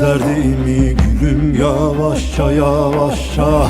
Anlatırız derdimi gülüm yavaşça yavaşça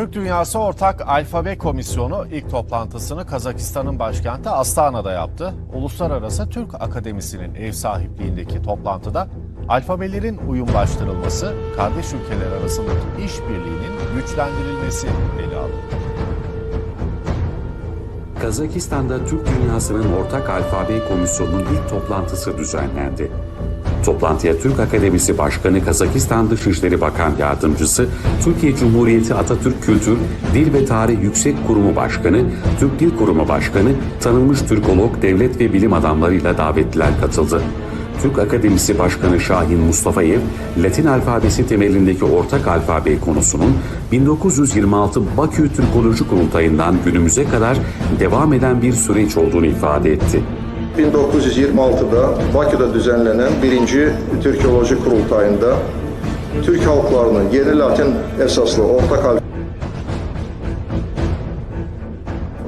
Türk Dünyası Ortak Alfabe Komisyonu ilk toplantısını Kazakistan'ın başkenti Astana'da yaptı. Uluslararası Türk Akademisi'nin ev sahipliğindeki toplantıda alfabelerin uyumlaştırılması, kardeş ülkeler arasındaki işbirliğinin güçlendirilmesi ele alındı. Kazakistan'da Türk Dünyası'nın Ortak Alfabe Komisyonu'nun ilk toplantısı düzenlendi. Toplantıya Türk Akademisi Başkanı Kazakistan Dışişleri Bakan Yardımcısı, Türkiye Cumhuriyeti Atatürk Kültür, Dil ve Tarih Yüksek Kurumu Başkanı, Türk Dil Kurumu Başkanı, tanınmış Türkolog, devlet ve bilim adamlarıyla davetliler katıldı. Türk Akademisi Başkanı Şahin Mustafayev, Latin alfabesi temelindeki ortak alfabe konusunun 1926 Bakü Türkoloji Kurultayı'ndan günümüze kadar devam eden bir süreç olduğunu ifade etti. 1926'da Bakıda düzenlenen birinci Türkoloji Kurultayında Türk halklarının yeni Latin esaslı ortak alfabe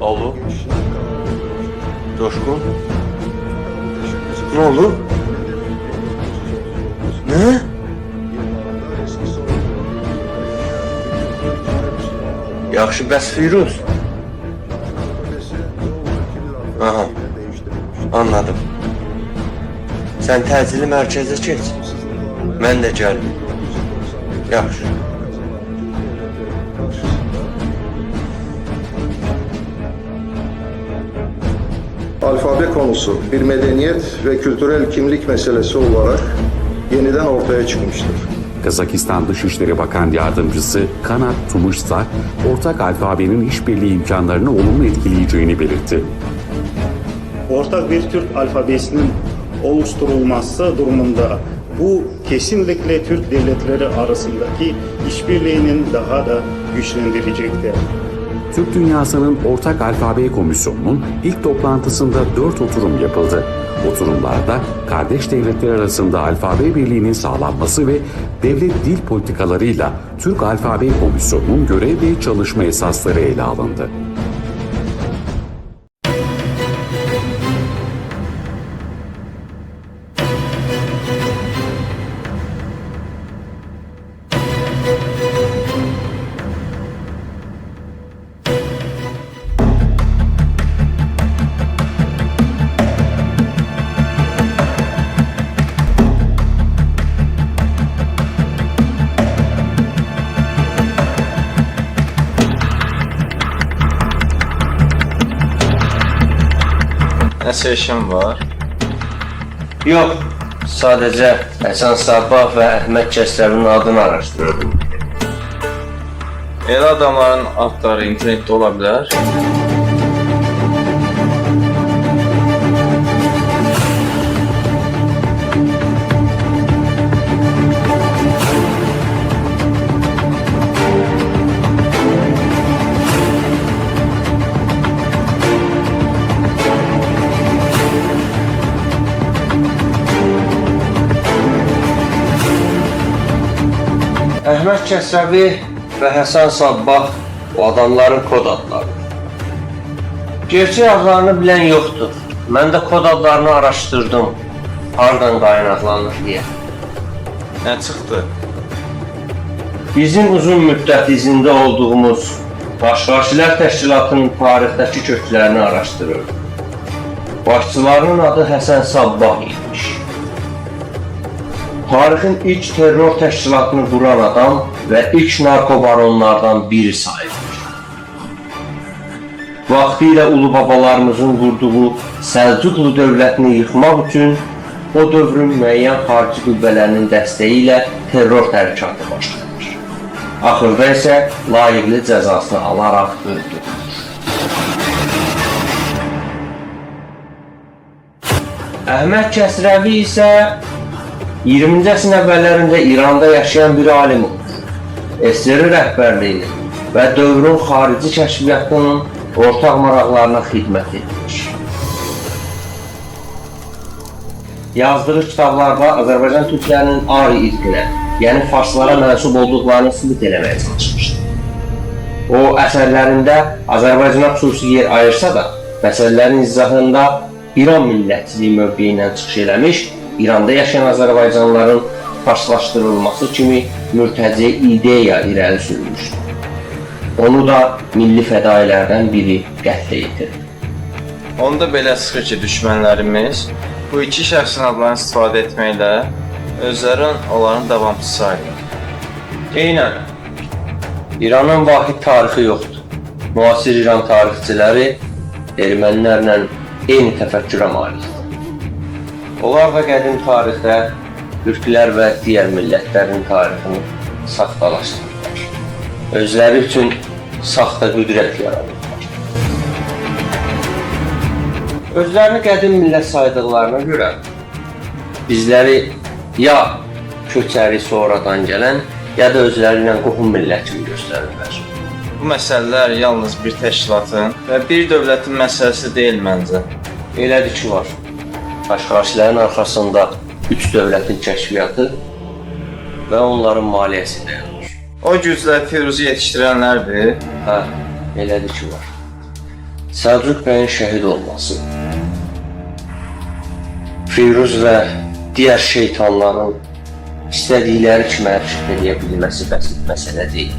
Alo. Coşkun. Ne oldu? Ne? Yaxşı, bəs Firuz? Anladım. Sən təcili mərkəzə keç. Mən də gəlim. Yaxşı. alfabe konusu bir medeniyet ve kültürel kimlik meselesi olarak yeniden ortaya çıkmıştır. Kazakistan Dışişleri Bakan Yardımcısı Kanat Tumuşsa, ortak alfabenin işbirliği imkanlarını olumlu etkileyeceğini belirtti. Ortak bir Türk alfabesinin oluşturulması durumunda bu kesinlikle Türk devletleri arasındaki işbirliğinin daha da güçlendirecektir. Türk Dünyası'nın Ortak Alfabe Komisyonu'nun ilk toplantısında dört oturum yapıldı. Oturumlarda kardeş devletler arasında alfabe birliğinin sağlanması ve devlet dil politikalarıyla Türk Alfabe Komisyonu'nun görev ve çalışma esasları ele alındı. İşin var? Yox, sadəcə Həsən Sabah və Əhməd Kəsrəvin adını araşdırırdım. Elə adamların adları internetdə ola Əhməd Kəsrəvi və Həsən Sabbah o adamların kod adları. Gerçək adlarını bilən yoxdur. Mən də kod adlarını araşdırdım. Hardan qaynaqlanır deyə. Nə çıxdı? Bizim uzun müddət izində olduğumuz Başqaşilər Təşkilatının tarixdəki köklərini araşdırır. Başçılarının adı Həsən Sabbah imiş. Tarixin ilk terror təşkilatını quran adam və ilk narkobaronlardan biri sayılır. Vaxtilə ulu babalarımızın qurduğu Səlcuqlu dövlətini yıxmaq üçün o dövrün müəyyən xarici qüvvələrinin dəstəyi ilə terror hərəkatı başlanır. Axırda isə layiqli cəzasını alaraq öldürülür. Əhməd Kəsrəvi isə 20-ci əsrin əvvəllərində İranda yaşayan bir alim olur. SSR rəhbərliyinin və dövrün xarici kəşfiyyatının ortaq maraqlarına xidmət etmiş. Yazdığı kitablarda Azərbaycan türklərinin ari irqinə, yəni farslara mənsub olduqlarını sübut eləməyə çalışmışdır. O əsərlərində Azərbaycana xüsusi yer ayırsa da, məsələlərin izahında İran millətçiliyi mövqeyi ilə çıxış eləmiş, İranda yaşayan Azərbaycanlıların farslaşdırılması kimi mürtəci ideya irəli sürmüşdür. Onu da milli fədailərdən biri qətlə yetirdi. Onda belə çıxır ki, düşmənlərimiz bu iki şəxsin adlarını istifadə etməklə özlərin onların davamçısı sayılır. Eynən. İranın vahid tarixi yoxdur. Müasir İran tarixçiləri ermənilərlə eyni təfəkkürə malikdir. Onlar da qədim tarixdə türklər və digər millətlərin tarixini saxtalaşdırırlar. Özləri üçün saxta qüdrət yaradırlar. Özlərini qədim millət saydıqlarına görə bizləri ya köçəri sonradan gələn, ya da özləri ilə qohum millət kimi göstərirlər. Bu məsələlər yalnız bir təşkilatın və bir dövlətin məsələsi deyil məncə. Elədir ki, var. Qaşqaşların arxasında üç dövlətin kəşfiyyatı və onların maliyyəsi dayanır. O güclər Firuzu yetişdirənlərdir. Hə, elədir ki, var. Səlcuq bəyin şəhid olması, Firuz və digər şeytanların istədikləri kimi hərəkət edə bilməsi bəsit məsələ deyil.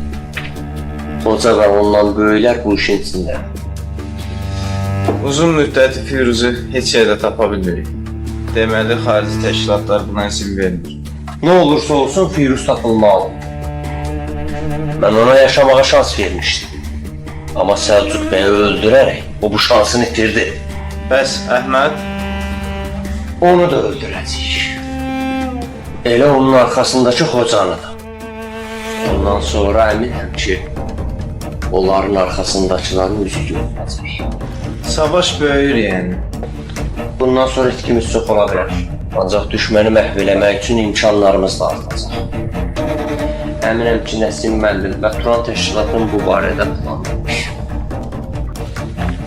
Qoca və ondan böyüklər bu işin içindədir. Uzun müddət Firuzu heç yerdə tapa bilmirik. Deməli, xarici təşkilatlar buna izin vermir. Nə olursa olsun Firuz tapılmalı. Mən ona yaşamağa şans vermişdim. Amma Səlcuq bəyi öldürərək o bu şansını itirdi. Bəs Əhməd Onu da öldürəcəyik. Elə onun arxasındakı xocanı da. Ondan sonra əminəm ki, onların arxasındakıların üzü görünəcək. Savaş böyüyür yəni. Bundan sonra itkimiz çox ola bilər. Ancaq düşməni məhv eləmək üçün imkanlarımız da artacaq. Əminəm ki, Nəsim müəllim və Turan təşkilatının bu barədə planlamış.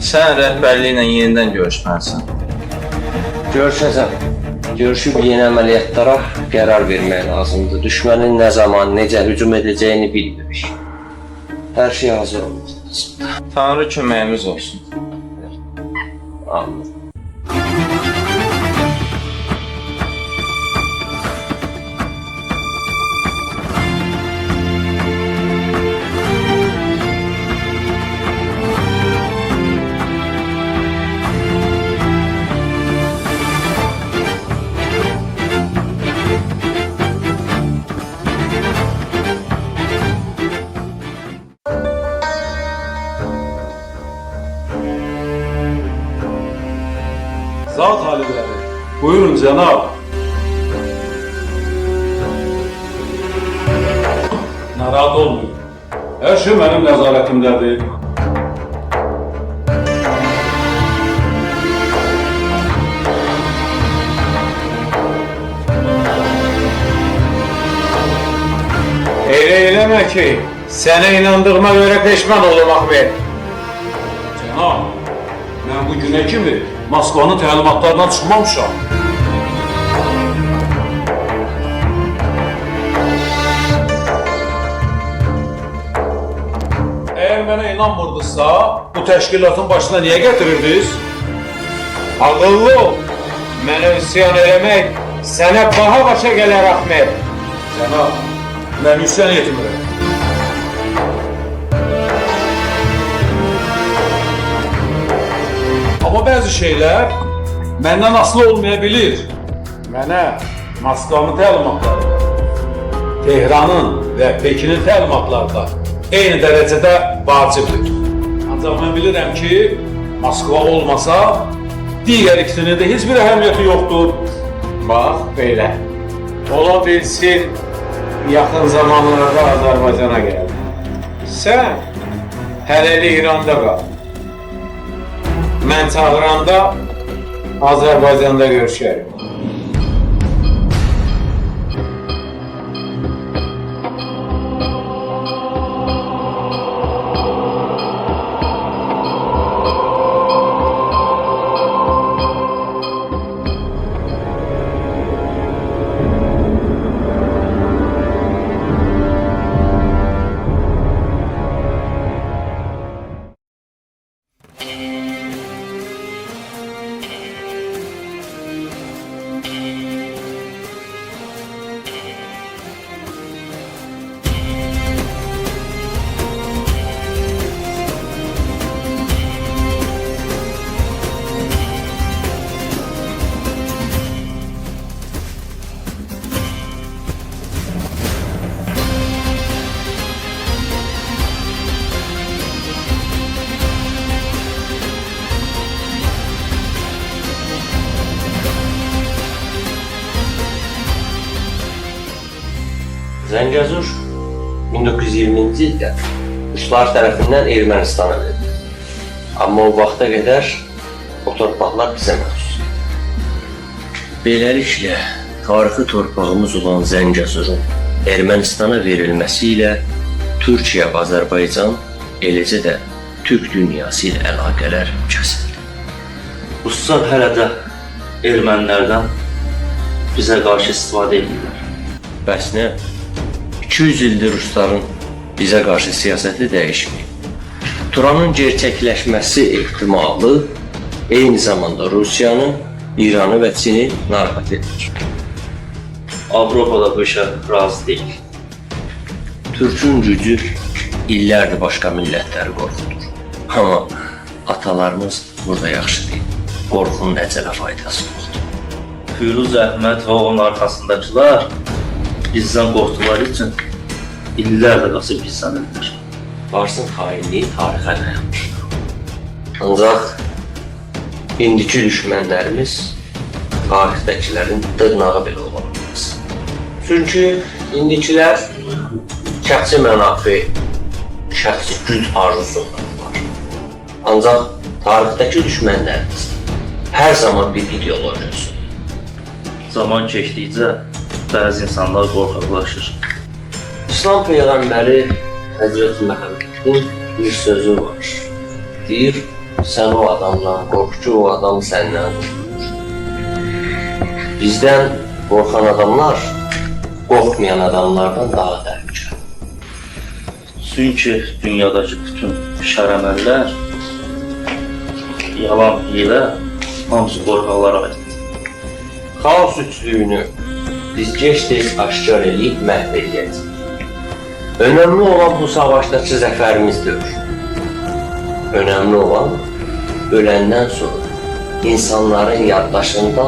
Sən rəhbərliyi ilə yenidən görüşməlisən. Görüşəcəm. Görüşüb yeni əməliyyatlara qərar vermək lazımdır. Düşmənin nə zaman, necə hücum edəcəyini bilmirik. Hər şey hazır olmalı. Tanrı köməyimiz olsun. 房 Buyurun cənab. Narahat olmayın. Hər şey mənim nəzarətimdədir. Elə eləmə ki, sənə inandığıma görə peşman olum Ahmet. Cənab, mən bu günə kimi Moskvanın təlimatlarından çıxmamışam. Mənə inanmırdınızsa, bu təşkilatın başına niyə gətirirdiniz? Ağıllı ol. Mənə üsyan eləmək sənə baha başa gələr Ahmet. Cənab, mən üsyan etmirəm. Amma bəzi şeylər məndən asılı olmaya bilir. Mənə Moskvanın təlimatları, Tehranın və Pekinin təlimatları da eyni dərəcədə vacibdir. Ancaq mən bilirəm ki, Moskva olmasa, digər ikisinin də heç bir əhəmiyyəti yoxdur. Bax belə. Ola bilsin yaxın zamanlarda Azərbaycana gəldi. Sən hələlik İranda qal. Mən çağıranda Azərbaycanda görüşərik. Zəngəzur 1920-ci ildə Ruslar tərəfindən Ermənistana verildi. Amma o vaxta qədər o torpaqlar bizə məxsus. Beləliklə, tarixi torpağımız olan Zəngəzurun Ermənistana verilməsi ilə Türkiyə və Azərbaycan, eləcə də Türk dünyası ilə əlaqələr kəsildi. Ruslar hələ də ermənilərdən bizə qarşı istifadə edirlər. Bəs nə? 200 ildir Rusların bizə qarşı siyasəti dəyişməyib. Turanın gerçəkləşməsi ehtimalı eyni zamanda Rusiyanı, İranı və Çini narahat edir. Avropada bu işə razı deyil. Türkün gücü illərdir başqa millətləri qorxudur. Amma atalarımız burada yaxşı deyil. Qorxunun əcələ faydası yoxdur. Firuz Əhməd onun arxasındakılar bizdən qorxduqları üçün illərlə qaçıb gizlənirlər. Varsın xainliyi tarixə dayanır. Ancaq indiki düşmənlərimiz tarixdəkilərin dırnağı belə ola bilməz. Çünki indikilər şəxsi mənafi, şəxsi güc arzusu var. Ancaq tarixdəki düşmənlərimiz hər zaman bir ideologiyası. Zaman keçdikcə bəzi insanlar qorxaqlaşır. İslam Peyğəmbəri Həzrət Məhəmmədin bir sözü var. Deyir, sən o adamdan qorx ki, o adam səndən qorxur. Bizdən qorxan adamlar qorxmayan adamlardan daha təhlükəli. Çünki dünyadakı bütün şər əməllər, yalan, hilə hamısı qorxaqlara aiddir. Xaos üçlüyünü biz gec-tez aşkar edib məhv edəcəyik. Önəmli olan bu savaşdakı zəfərimiz deyil. Önəmli olan öləndən sonra insanların yaddaşında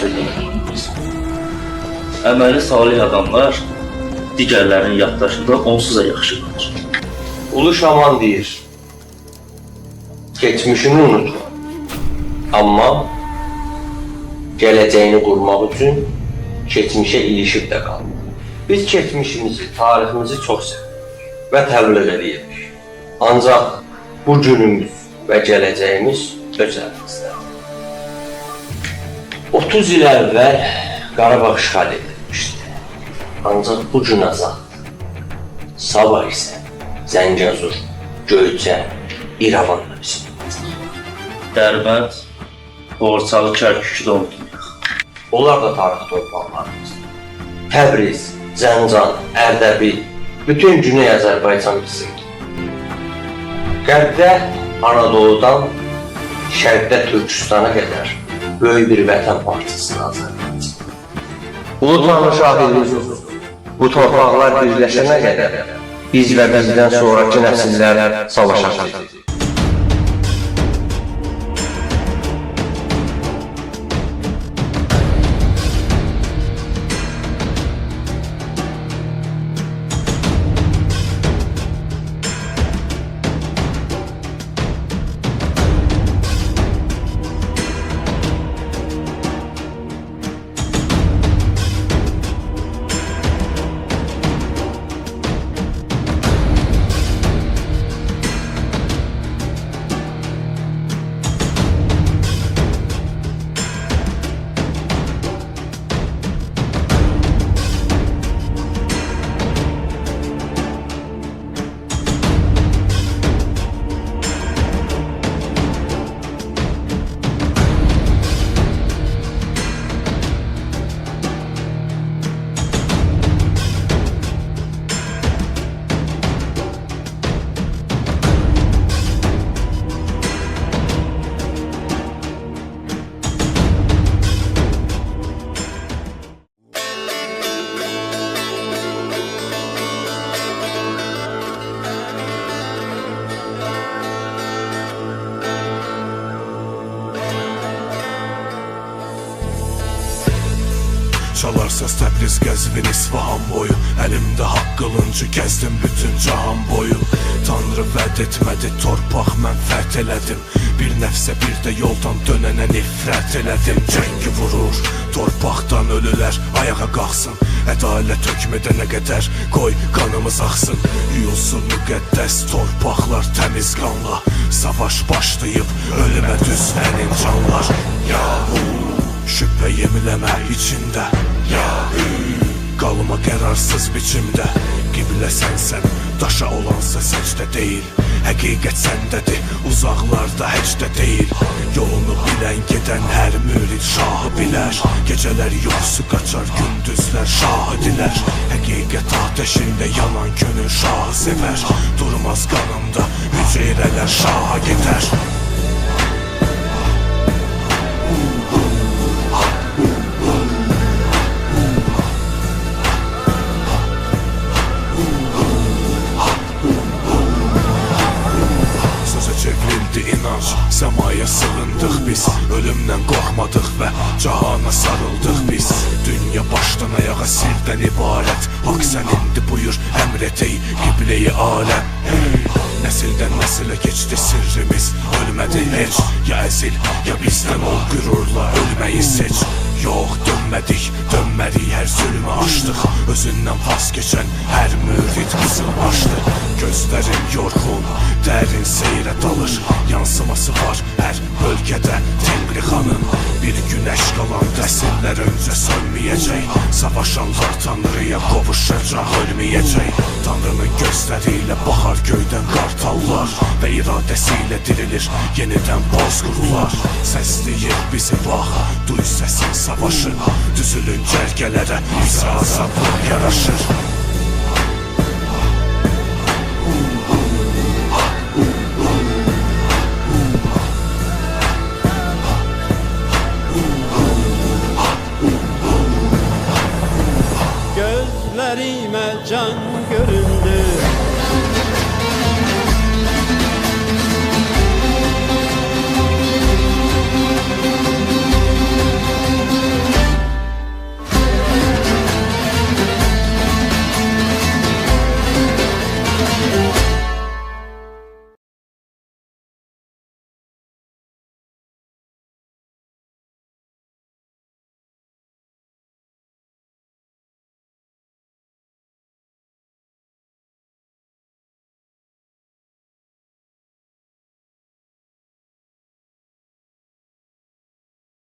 cür qalır. Əməli salih adamlar digərlərinin yaddaşında onsuz da yaxşı qalır. Ulu Şaman deyir, geçmişini unutma. Amma gələcəyini qurmaq üçün keçmişə ilişib də qalma. Biz keçmişimizi, tariximizi çox sevirik və təbliğ edirik. Ancaq bu günümüz və gələcəyimiz öz əlimizdə. 30 il əvvəl Qarabağ işğal edilmişdi. Ancaq bu gün azaddır. Sabah isə Zəngəzur, Göyçə, İrəvan da bizim. Dərbənd, Borçalı, Kərkükü də unutmayaq. Onlar da tarixi torpaqlarımızdır. Təbriz, Zəncan, Ərdəbil, bütün Güney Azərbaycan bizimdir. Qərbdə Anadoludan şərqdə Türkistana qədər böyük bir vətən parçasını Azərbaycan. Unutmanın şahidimiz bu torpaqlar birləşənə qədər biz və bizdən sonraki nəsillər savaşacaq. Qılıncı gəzdim bütün cahan boyu. Tanrı vəd etmədi torpaq mən fəth elədim Bir nəfsə bir də yoldan dönənə nifrət elədim Cəngi vurur torpaqdan ölülər ayağa qalxsın Ədalət hökmedənə qədər qoy qanımız axsın Yuyulsun müqəddəs torpaqlar təmiz qanla. Savaş başlayıb ölümə düz hənin canlar Yahu Şübhə yemiləmə içində. Yahu Qalma qərarsız biçimdə Qiblə sənsən Daşa olansa səcdə deyil Həqiqət səndədir Uzaqlarda heç də deyil Yolunu bilən gedən hər mürid şahı bilər Gecələr yoxsu qaçar gündüzlər şahidilər Həqiqət ateşində yanan könül şahı sevər Durmaz qanımda Hüceyrələr şaha gedər Sözə Səmaya sığındıq biz. Ölümdən qorxmadıq və cahana sarıldıq biz. Dünya başdan ayağa sirdən ibarət Haqq sənindi buyur əmr et ey qibleyi aləm Nəsildən nəsilə keçdi sirrimiz. Ölmədi heç ya əzil ya bizdən ol qürurla ölməyi seç. Yox dönmədik, dönmədik hər zülmü aşdıq Özündən pas keçən hər mürid qızıl başdı Gözlərim yorğun, dərin seyrə dalır Yansıması var hər bölgədə Tengri xanın Bir günəş qalan əsrlər öncə sönməyəcək Savaşanlar Tanrıya qovuşacaq, ölməyəcək Tanrının baxar göydən qartallar Və iradəsi ilə dirilir yenidən bozqurlar Səsləyir bizi bax, duy səsin savaşı. Düzülün cərgələrə, bizə azadlıq yaraşır